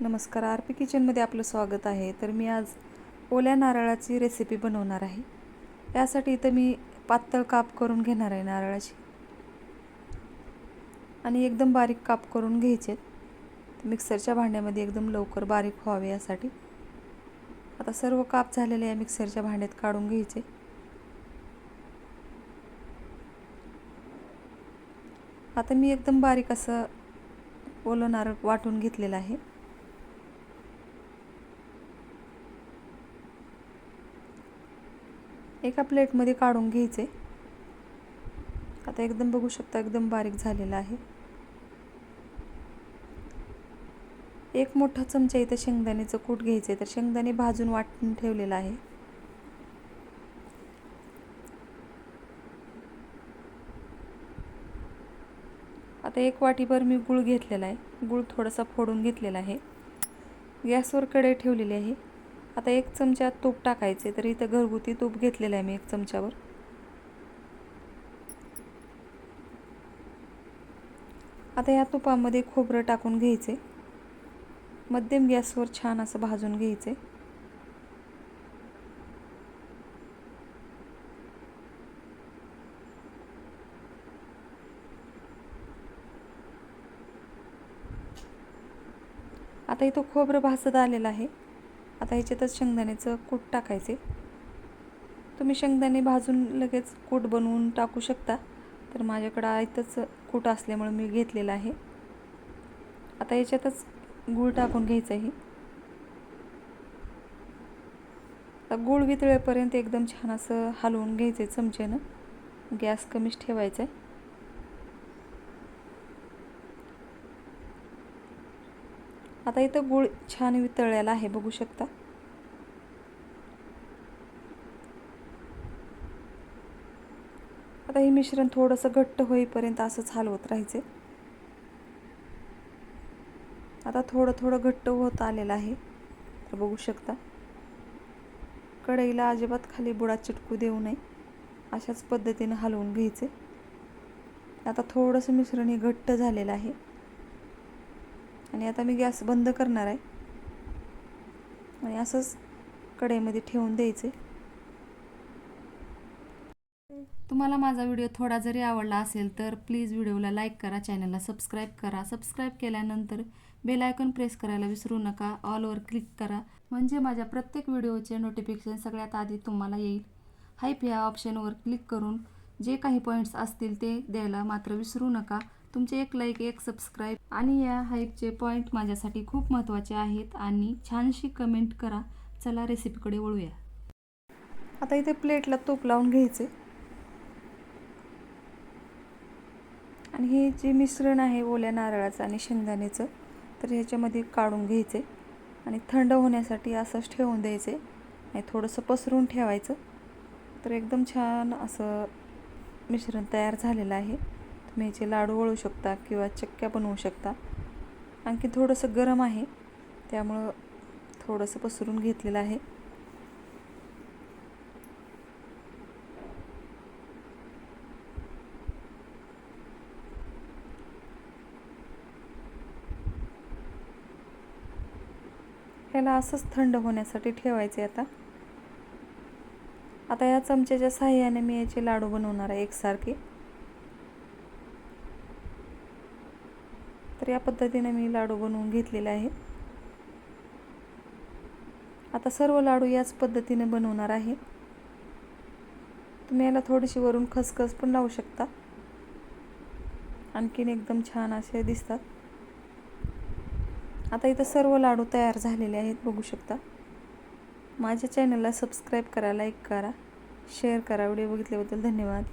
नमस्कार R P किचनमध्ये आपलं स्वागत आहे. तर मी आज ओल्या नारळाची रेसिपी बनवणार आहे. यासाठी इथं मी पातळ काप करून घेणार आहे नारळाची. आणि एकदम बारीक काप करून घ्यायचे मिक्सरच्या भांड्यामध्ये एकदम लवकर बारीक व्हावे यासाठी. आता सर्व काप झालेले या मिक्सरच्या भांड्यात काढून घ्यायचे. आता मी एकदम बारीक असं ओलं नारळ वाटून घेतलेलं आहे. एका प्लेटमध्ये काढून घ्यायचे. आता एकदम बघू शकता एकदम बारीक झालेला आहे. एक मोठा चमचा इथं शेंगदाण्याचं कूट घ्यायचं आहे. तर शेंगदाणे भाजून वाटून ठेवलेलं आहे. आता एक वाटीभर मी गूळ घेतलेला आहे. गूळ थोडासा फोडून घेतलेला आहे. गॅसवर कढई ठेवलेली आहे. आता एक चमचा तूप टाकायचे तर इथं घरगुती तूप घेतलेलं आहे मी एक चमच्यावर. आता या तुपामध्ये खोबरं टाकून घ्यायचे. मध्यम गॅसवर छान असं भाजून घ्यायचे. आता इथं खोबरं भाजत आलेलं आहे. आता ह्याच्यातच शेंगदाण्याचं कूट टाकायचे. तुम्ही शेंगदाणे भाजून लगेच कूट बनवून टाकू शकता. तर माझ्याकडं आयतच कूट असल्यामुळे मी घेतलेलं आहे. आता याच्यातच गूळ टाकून घ्यायचं आहे. आता गूळ वितळेपर्यंत एकदम छान असं हलवून घ्यायचं आहे चमच्यानं. गॅस कमीच ठेवायचा आहे आता इथं गूळ छान वितळलेला आहे बघू शकता. आता हे मिश्रण थोडंसं घट्ट होईपर्यंत असंच हलवत राहायचे. आता थोडं थोडं घट्ट होत आलेलं आहे तर बघू शकता. कढईला अजिबात खाली बुडा चिटकू देऊ नये अशाच पद्धतीनं हलवून घ्यायचे. आता थोडंसं मिश्रण हे घट्ट झालेलं आहे. आणि आता मी गॅस बंद करणार आहे. आणि असंच कढईमध्ये ठेवून द्यायचे. तुम्हाला माझा व्हिडिओ थोडा जरी आवडला असेल तर प्लीज व्हिडिओला लाईक करा चॅनलला सबस्क्राईब करा. सबस्क्राईब केल्यानंतर बेल आयकॉन प्रेस करायला विसरू नका. ऑलवर क्लिक करा. म्हणजे माझ्या प्रत्येक व्हिडिओचे नोटिफिकेशन सगळ्यात आधी तुम्हाला येईल. हाईप ह्या ऑप्शनवर क्लिक करून जे काही पॉईंट्स असतील ते द्यायला मात्र विसरू नका. तुमचे एक लाईक एक सबस्क्राईब आणि या हाईपचे पॉईंट माझ्यासाठी खूप महत्त्वाचे आहेत आणि छानशी कमेंट करा. चला रेसिपीकडे वळूया. आता इथे प्लेटला तूप लावून घ्यायचे. आणि हे जे मिश्रण आहे ओल्या नारळाचं आणि शेंगदाण्याचं तर ह्याच्यामध्ये काढून घ्यायचे आणि थंड होण्यासाठी असंच ठेवून द्यायचे. आणि थोडंसं पसरून ठेवायचं. तर एकदम छान असं मिश्रण तयार झालेलं आहे. तुम्ही लाडू वळू शकता किंवा चक्क्या बनवू शकता. आणखी थोडंसं गरम आहे त्यामुळं थोडंसं पसरून घेतलेलं आहे. ह्याला असंच थंड होण्यासाठी ठेवायचे आता. आता या चमच्याच्या साह्याने मी याचे लाडू बनवणार आहे एकसारखे. तर या पद्धतीने मी लाडू बनवून घेतलेले आहे. आता सर्व लाडू याच पद्धतीने बनवणार आहे. तुम्ही याला थोडीशी वरून खसखस पण लावू शकता. आणखीन एकदम छान असे दिसतात. आता इथं सर्व लाडू तयार झालेले आहेत बघू शकता. माझ्या चॅनलला सबस्क्राईब करा लाईक करा शेअर करा. व्हिडिओ बघितल्याबद्दल धन्यवाद.